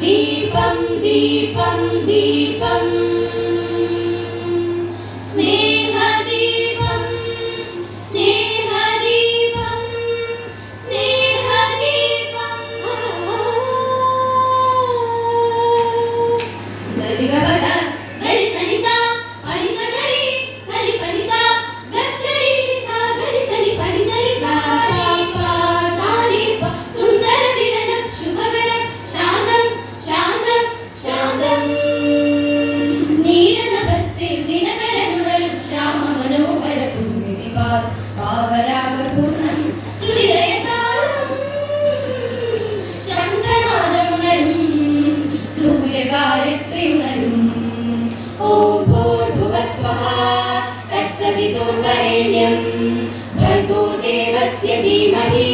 दीपं दीपं दीपम् भूर्भुवः स्वः तत्सवितुर्वरेण्यं भर्गो देवस्य धीमहि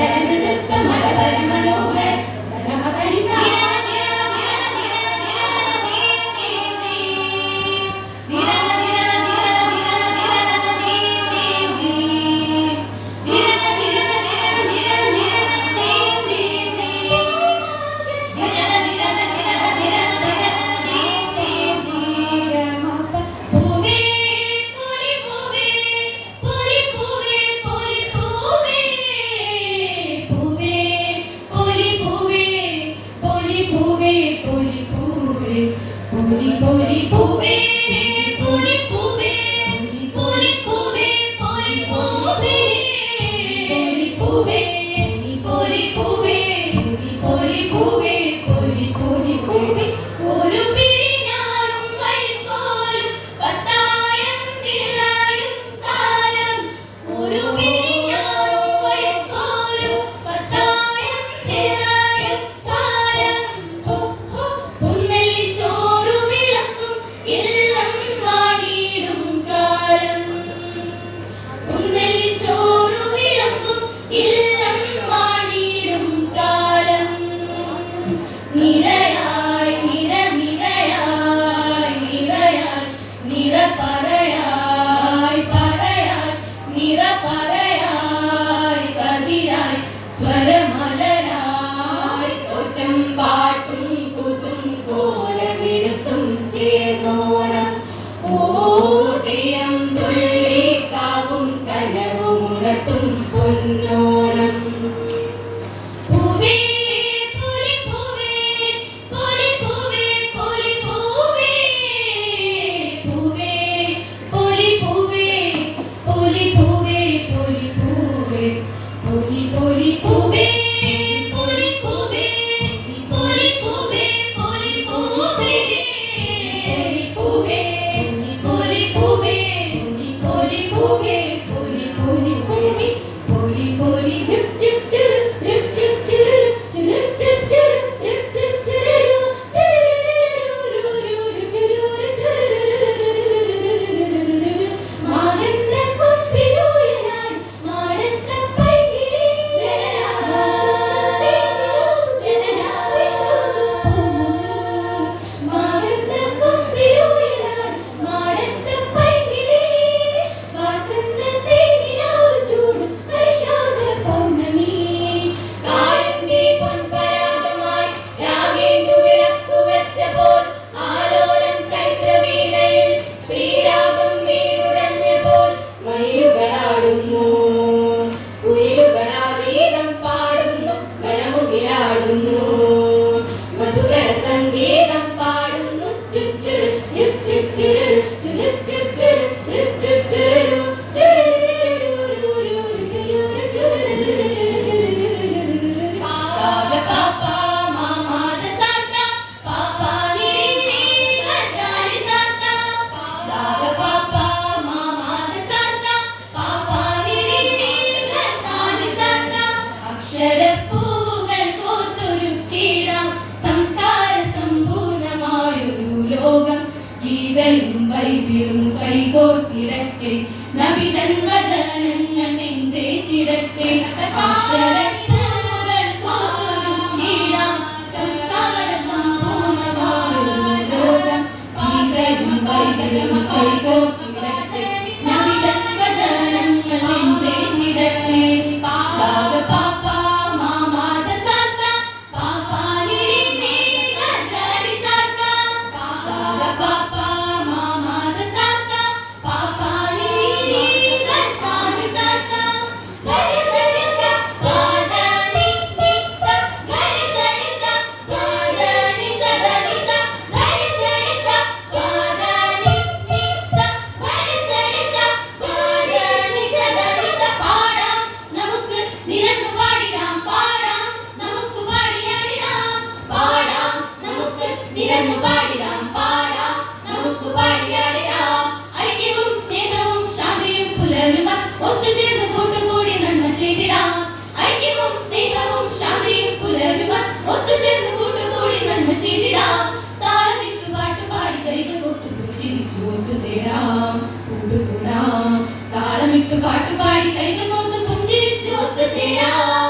கைவிடும் கைகோர்த்திடக்கே நபி தன்மை പാട്ടുപാടി കൈകൾ പുഞ്ചിരിച്ചു ഒത്തുചേരാ.